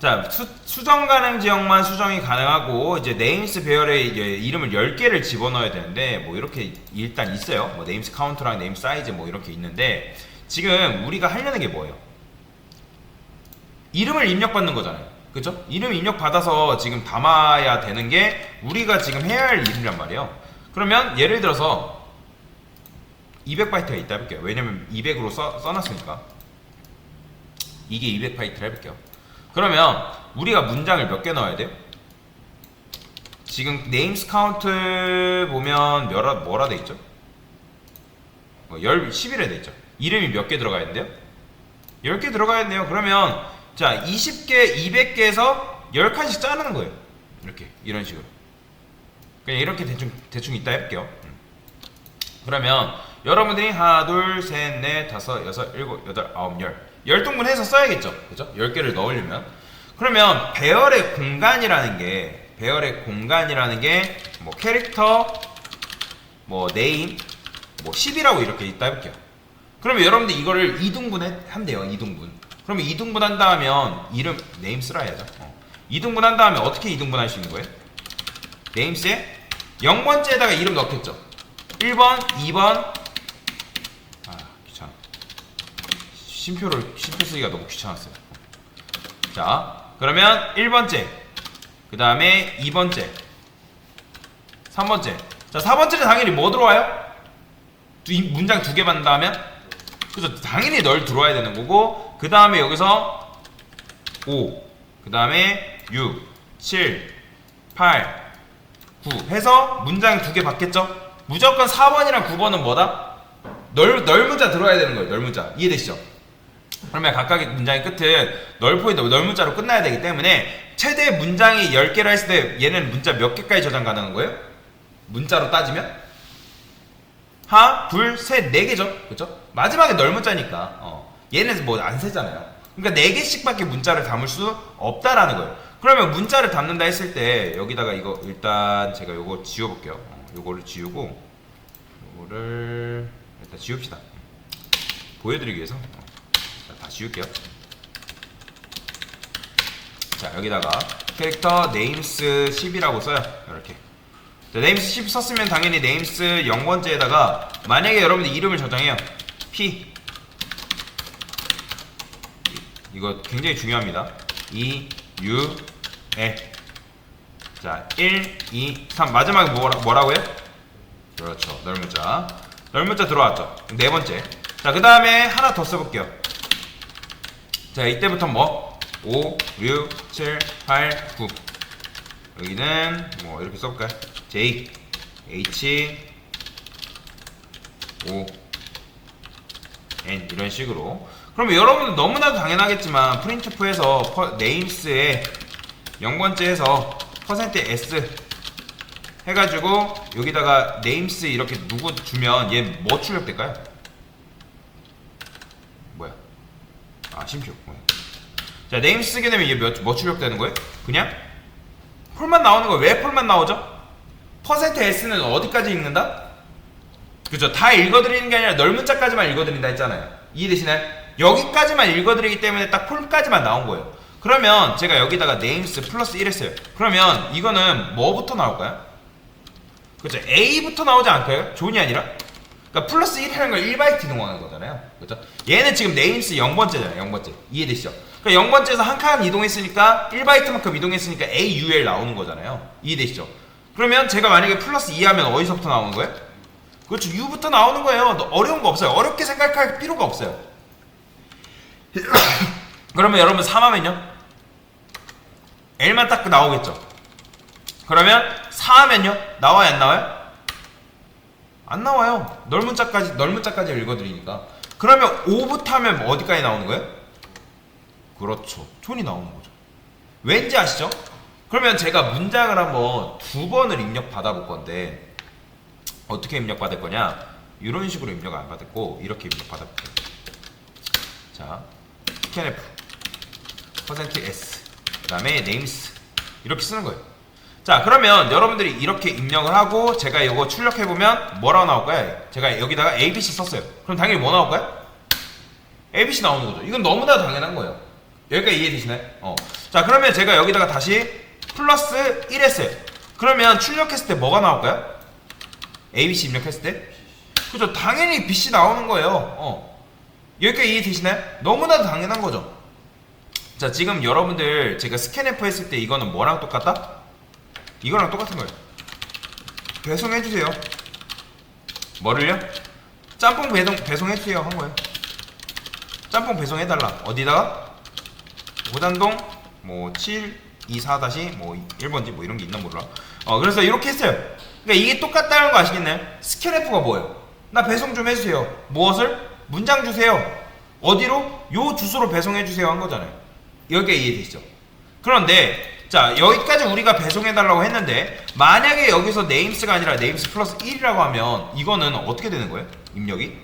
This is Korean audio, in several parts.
자, 수, 정 가능 지역만 수정이 가능하고 이제 네임스 배열에 이제 이름을 10개를 집어넣어야 되는데 뭐 이렇게 일단 있어요. 뭐 네임스 카운트랑 네임 사이즈 뭐 이렇게 있는데 지금 우리가 하려는 게 뭐예요? 이름을 입력받는 거잖아요. 그죠? 이름 입력 받아서 지금 담아야 되는 게 우리가 지금 해야 할 일이란 말이에요. 그러면 예를 들어서 200바이트가 있다 해볼게요. 왜냐면 200으로 써, 써놨으니까. 이게 200바이트를 해볼게요. 그러면 우리가 문장을 몇 개 넣어야 돼요? 지금 네임스 카운트 보면 몇라 뭐라 돼 있죠? 뭐, 열 11에 돼 있죠. 이름이 몇 개 들어가야 된대요? 10개 들어가야 돼요. 그러면 자, 20개, 200개에서 10칸씩 자르는 거예요. 이렇게 이런 식으로. 그냥 이렇게 대충 대충 이따 해볼게요. 음. 그러면 여러분들이 하나, 둘, 셋, 넷, 다섯, 여섯, 일곱, 여덟, 아홉, 열. 열 등분해서 써야겠죠. 그죠? 열 개를 넣으려면. 그러면 배열의 공간이라는 게 배열의 공간이라는 게 뭐 캐릭터, 뭐 네임, 뭐 10이라고 이렇게 있다 해볼게요. 그러면 여러분들 이거를 이등분 한대요. 이등분. 그러면 이등분 한다 하면 이름 네임 쓰라 해야죠. 어. 이등분 한다 하면 어떻게 이등분 할 수 있는 거예요? 네임스에 0번째에다가 이름 넣겠죠. 1번, 2번. 아, 귀찮아. 심표를 심표 쓰기가 너무 귀찮았어요. 자, 그러면 1번째. 그 다음에 2번째. 3번째. 자, 4번째는 당연히 뭐 들어와요? 두- 이 문장 두 개 받는다면? 그죠? 당연히 널 들어와야 되는 거고, 그 다음에 여기서 5, 그 다음에 6, 7, 8, 9 해서 문장 두 개 받겠죠? 무조건 4번이랑 9번은 뭐다? 널, 널 문자 들어야 되는 거예요. 널 문자. 이해되시죠? 그러면 각각의 문장의 끝은 널 포인트, 널 문자로 끝나야 되기 때문에 최대 문장이 10개라 했을 때 얘는 문자 몇 개까지 저장 가능한 거예요? 문자로 따지면? 하나, 둘, 셋, 네 개죠? 그죠? 마지막에 널 문자니까. 어. 얘는 뭐 안 세잖아요. 그러니까 네 개씩밖에 문자를 담을 수 없다라는 거예요. 그러면 문자를 담는다 했을 때 여기다가 이거 일단 제가 요거 지워볼게요. 어, 요거를 지우고 요거를 일단 지웁시다. 보여드리기 위해서 어, 지울게요. 자 여기다가 캐릭터 네임스 10이라고 써요. 이렇게. 자, 네임스 10 썼으면 당연히 네임스 0번째에다가 만약에 여러분들 이름을 저장해요. P 이거 굉장히 중요합니다. 2, U, L 자, 1, 2, 3 마지막에 뭐라, 뭐라고요? 그렇죠. 널문자 널문자 들어왔죠. 네 번째 자, 그 다음에 하나 더 써볼게요. 자, 이때부터 뭐? 5, 6, 7, 8, 9 여기는 뭐 이렇게 써볼까요? J, H, O, N 이런 식으로 그러면 여러분들 너무나도 당연하겠지만 프린트프에서 퍼, 네임스에 0번째 해서 퍼센트 %s 해가지고 여기다가 네임스 이렇게 누구 주면 얘 뭐 출력될까요? 뭐야? 아 뭐야? 자 네임스 쓰게 되면 얘 몇, 뭐 출력되는 거예요? 그냥 폴만 나오는 거예요 왜 폴만 나오죠? 퍼센트 %s는 어디까지 읽는다? 그죠 다 읽어드리는 게 아니라 넓은 자까지만 읽어드린다 했잖아요 이해되시나요? 여기까지만 읽어드리기 때문에 딱 폴까지만 나온 거예요 그러면 제가 여기다가 네임스 플러스 1 했어요 그러면 이거는 뭐부터 나올까요? 그죠 A부터 나오지 않을까요? 존이 아니라 그러니까 플러스 1이라는 걸 1바이트 이동하는 거잖아요 그죠 얘는 지금 네임스 0번째잖아요 0번째 이해되시죠? 그러니까 0번째에서 한 칸 이동했으니까 1바이트만큼 이동했으니까 AUL 나오는 거잖아요 이해되시죠? 그러면 제가 만약에 플러스 2 하면 어디서부터 나오는 거예요? 그렇죠 U부터 나오는 거예요 너 어려운 거 없어요 어렵게 생각할 필요가 없어요 그러면 여러분 3하면요? L만 딱 나오겠죠 그러면 4하면요? 나와요 안 나와요? 안 나와요. 넓은 자까지 넓은 자까지 읽어드리니까. 그러면 5부터 하면 어디까지 나오는 거예요? 그렇죠. 촌이 나오는 거죠. 왠지 아시죠? 그러면 제가 문장을 한번 두 번을 입력 받아볼 건데 어떻게 입력 받을 거냐? 이런 식으로 입력 안 받았고 이렇게 입력 받아볼게요. 자 scanf %s 그 다음에 names 이렇게 쓰는 거예요 자 그러면 여러분들이 이렇게 입력을 하고 제가 이거 출력해보면 뭐라고 나올까요? 제가 여기다가 abc 썼어요 그럼 당연히 뭐 나올까요? abc 나오는 거죠 이건 너무나 당연한 거예요 여기까지 이해되시나요? 어. 자 그러면 제가 여기다가 다시 플러스 1 했어요 그러면 출력했을 때 뭐가 나올까요? ABC 입력했을 때? 그죠 당연히 BC 나오는 거예요 어. 여기까지 이해되시나요? 너무나도 당연한 거죠 자 지금 여러분들 제가 스캔F 했을 때 이거는 뭐랑 똑같다? 이거랑 똑같은 거예요 배송해 주세요 뭐를요? 짬뽕 배송, 배송해 주세요 한 거예요 짬뽕 배송해 달라 어디다가? 오단동 뭐 7, 2, 4 다시 뭐 1번지 뭐 이런 게 있나 몰라 어 그래서 이렇게 했어요 그러니까 이게 똑같다는 거 아시겠나요? 스캔F가 뭐예요? 나 배송 좀 해주세요 무엇을? 문장 주세요 어디로? 요 주소로 배송해 주세요 한 거잖아요 여기가 이해되시죠? 그런데 자 여기까지 우리가 배송해달라고 했는데 만약에 여기서 네임스가 아니라 네임스 플러스 1이라고 하면 이거는 어떻게 되는 거예요? 입력이?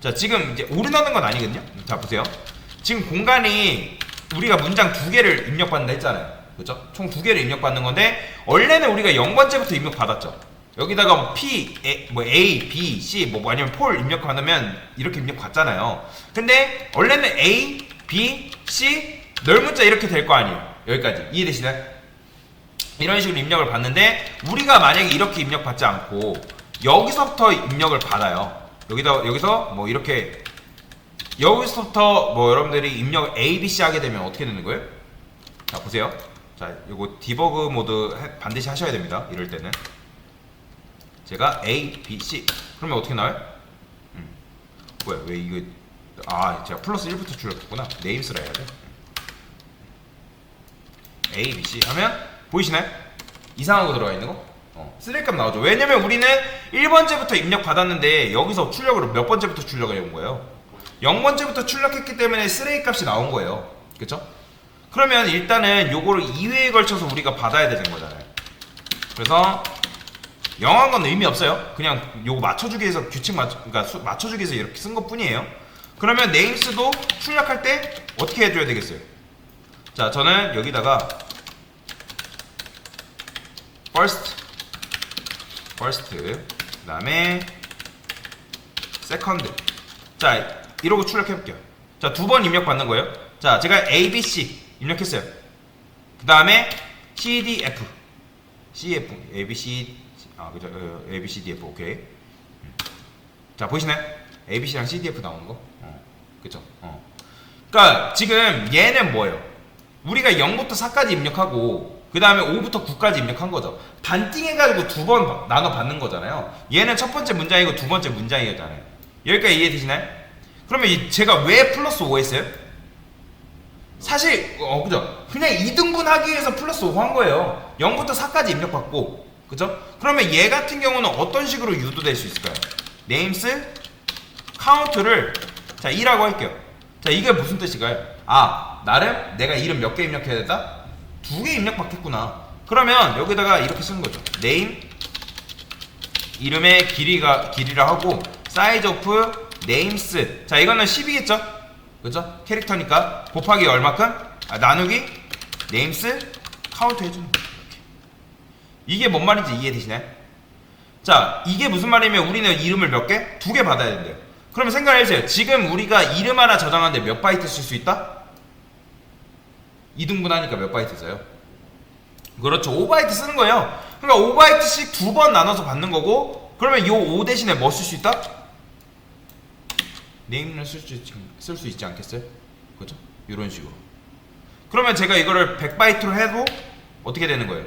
자 지금 이제 오류나는 건 아니거든요 자 보세요 지금 공간이 우리가 문장 두 개를 입력받는다 했잖아요 그죠? 총 두 개를 입력받는 건데 원래는 우리가 0번째부터 입력받았죠 여기다가 뭐 P, A, 뭐 A, B, C 뭐 아니면 폴 입력받으면 이렇게 입력받잖아요 근데 원래는 A, B, C 널 문자 이렇게 될 거 아니에요 여기까지 이해되시나요? 이런 식으로 입력을 받는데 우리가 만약에 이렇게 입력 받지 않고 여기서부터 입력을 받아요 여기다 여기서 뭐 이렇게 여기서부터 뭐 여러분들이 입력 A, B, C 하게 되면 어떻게 되는 거예요? 자 보세요. 자 요거 디버그 모드 해- 반드시 하셔야 됩니다. 이럴 때는 제가 A, B, C 그러면 어떻게 나와요? 음. 뭐야 왜 이거 아 제가 플러스 1부터 줄였구나 네임스라 해야 돼. A, B, C 하면 보이시나요? 이상한 거 들어가 있는 거? 어, 쓰레기값 나오죠. 왜냐면 우리는 1번째부터 입력 받았는데 여기서 출력으로 몇 번째부터 출력을 해온 거예요? 0번째부터 출력했기 때문에 쓰레기 값이 나온 거예요. 그쵸? 그러면 일단은 요거를 2회에 걸쳐서 우리가 받아야 되는 거잖아요. 그래서 영한 건 의미 없어요. 그냥 요거 맞춰주기 위해서 규칙 맞춰, 그러니까 수- 맞춰주기 위해서 이렇게 쓴 것 뿐이에요. 그러면 네임스도 출력할 때 어떻게 해줘야 되겠어요? 자, 저는 여기다가 first, first, 그 다음에 second. 자, 이러고 출력해볼게요. 자, 두 번 입력 받는 거예요. 자, 제가 A, B, C 입력했어요. 그 다음에 C, D, F. C, F, A, B, C, 아, 그죠? 어, A, B, C, D, F, 오케이. 음. 자, 보이시나요? A, B, C랑 C, D, F 나오는 거? 어, 그죠? 어. 그니까, 지금 얘는 뭐예요? 우리가 0부터 4까지 입력하고, 그 다음에 5부터 9까지 입력한 거죠. 반띵해가지고 두 번 나눠 받는 거잖아요. 얘는 첫 번째 문장이고 두 번째 문장이잖아요. 여기까지 이해되시나요? 그러면 이 제가 왜 플러스 5 했어요? 사실 어 그죠? 그냥 2등분 하기 위해서 플러스 5 한 거예요. 0부터 4까지 입력받고 그죠? 그러면 얘 같은 경우는 어떤 식으로 유도될 수 있을까요? 네임스 카운트를 자 2라고 할게요. 자 이게 무슨 뜻일까요? 아 나름 내가 이름 몇 개 입력해야 된다? 두 개 입력받겠구나. 그러면 여기다가 이렇게 쓰는 거죠. 네임 이름의 길이가 길이라 하고 사이즈 오프 네임스 자 이거는 10이겠죠 그죠 캐릭터니까 곱하기 얼마큼 아, 나누기 네임스 카운트 해 주는 거예요 이렇게. 이게 뭔 말인지 이해되시나요 자 이게 무슨 말이면 우리는 이름을 몇 개? 두 개 받아야 된대요 그러면 생각을 해주세요 지금 우리가 이름 하나 저장하는데 몇 바이트 쓸 수 있다? 2등분 하니까 몇 바이트 써요? 그렇죠 5바이트 쓰는 거예요 그러니까 5바이트씩 두 번 나눠서 받는 거고 그러면 요5 대신에 뭐 쓸 수 있다? 네임을 쓸수 있지, 쓸 수 있지 않겠어요? 그죠? 이런 식으로 그러면 제가 이거를 100바이트로 해도 어떻게 되는 거예요?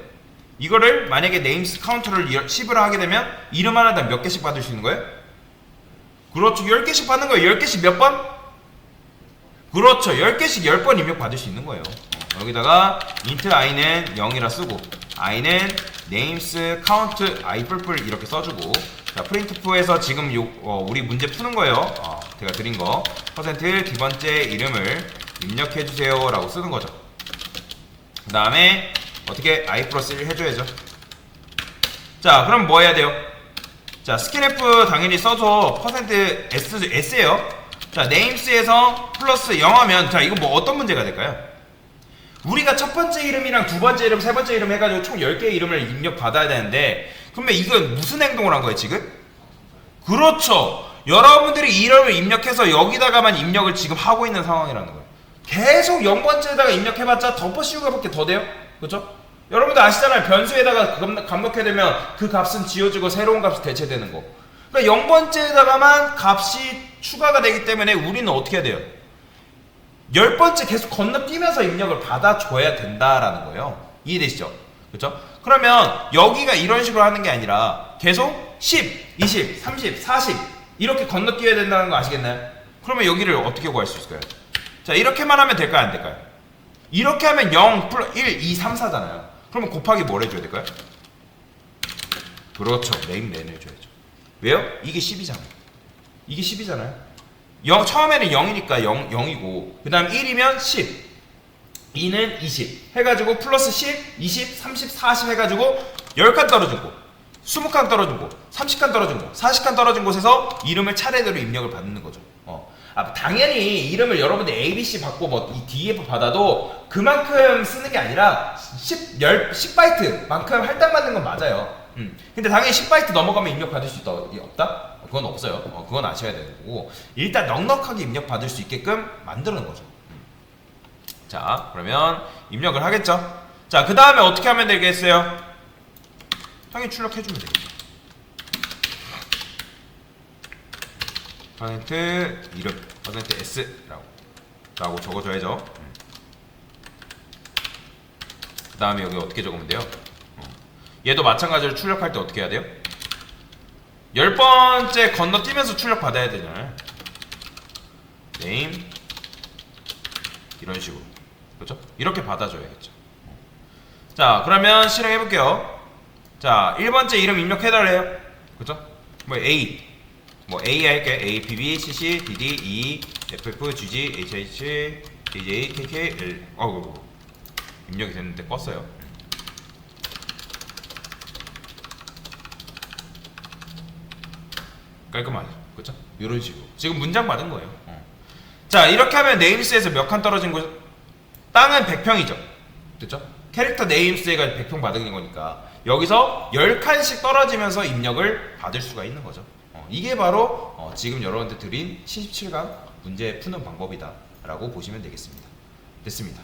이거를 만약에 네임스 카운터를 10으로 하게 되면 이름 하나당 몇 개씩 받을 수 있는 거예요? 그렇죠 10개씩 받는 거예요 10개씩 몇 번? 그렇죠 10개씩 10번 입력 받을 수 있는 거예요 어, 여기다가 int i는 0이라 쓰고 i는 names count i 뿔뿔 이렇게 써주고 자 printf에서 지금 요 어, 우리 문제 푸는 거예요. 어, 제가 드린 거. 퍼센트 두 번째 이름을 입력해 주세요 라고 쓰는 거죠. 그 다음에 어떻게 i 플러스 1 해줘야죠. 자 그럼 뭐 해야 돼요? 자 스캔F 당연히 써서 퍼센트 S, S예요. 자 네임스에서 플러스 0 하면 자 이거 뭐 어떤 문제가 될까요? 우리가 첫 번째 이름이랑 두 번째 이름, 세 번째 이름 해가지고 총 10개의 이름을 입력 받아야 되는데 그러면 이건 무슨 행동을 한 거예요 지금? 그렇죠 여러분들이 이름을 입력해서 여기다가만 입력을 지금 하고 있는 상황이라는 거예요 계속 0번째에다가 입력해봤자 덮어 씌우기밖에 더 돼요. 그죠? 여러분들 아시잖아요. 변수에다가 감- 감독해 되면 그 값은 지워지고 새로운 값이 대체되는 거. 그러니까 0번째에다가만 값이 추가가 되기 때문에 우리는 어떻게 해야 돼요? 10번째 계속 건너뛰면서 입력을 받아줘야 된다라는 거예요. 이해되시죠? 그죠? 그러면 여기가 이런 식으로 하는 게 아니라 계속 10, 20, 30, 40 이렇게 건너뛰어야 된다는 거 아시겠나요? 그러면 여기를 어떻게 구할 수 있을까요? 자 이렇게만 하면 될까요? 안 될까요? 이렇게 하면 0 플러스 1, 2, 3, 4잖아요. 그러면 곱하기 뭘 해줘야 될까요? 그렇죠. 네임 렌 해줘야죠. 왜요? 이게 10이잖아요. 이게 10이잖아요. 0, 처음에는 0이니까 0, 0이고 그 다음 1이면 10 2는 20 해가지고 플러스 10, 20, 30, 40 해가지고 10칸 떨어진 곳 20칸 떨어진 곳 30칸 떨어진 곳 40칸 떨어진 곳에서 이름을 차례대로 입력을 받는 거죠 어. 아, 당연히 이름을 여러분들 ABC 받고 뭐 이 DF 받아도 그만큼 쓰는 게 아니라 10, 10, 10바이트만큼 할당받는 건 맞아요 음. 근데 당연히 10바이트 넘어가면 입력 받을 수 있다, 없다? 그건 없어요 어, 그건 아셔야 되는 거고 일단 넉넉하게 입력 받을 수 있게끔 만드는 거죠 자, 그러면 입력을 하겠죠. 자, 그 다음에 어떻게 하면 되겠어요? 당연히 출력해주면 되겠죠. 퍼센트 이름, 퍼센트 S라고 라고 적어줘야죠. 그 다음에 여기 어떻게 적으면 돼요? 어. 얘도 마찬가지로 출력할 때 어떻게 해야 돼요? 열 번째 건너뛰면서 출력 받아야 되잖아요. 네임 이런 식으로 그렇죠? 이렇게 받아줘야겠죠. 자 그러면 실행해 볼게요. 자 1번째 이름 입력해달래요. 그렇죠? 뭐 A 뭐 A 할게 A B B C C D D E F F G G H H J J K K L 어우 입력이 됐는데 껐어요. 깔끔하죠. 그렇죠? 이런 식으로 지금 문장 받은 거예요. 어. 자 이렇게 하면 네임스에서 몇 칸 떨어진 곳 땅은 100평이죠 됐죠? 캐릭터 네임스가 100평 받은 거니까 여기서 10칸씩 떨어지면서 입력을 받을 수가 있는 거죠 어, 이게 바로 어, 지금 여러분들 드린 77강 문제 푸는 방법이다 라고 보시면 되겠습니다 됐습니다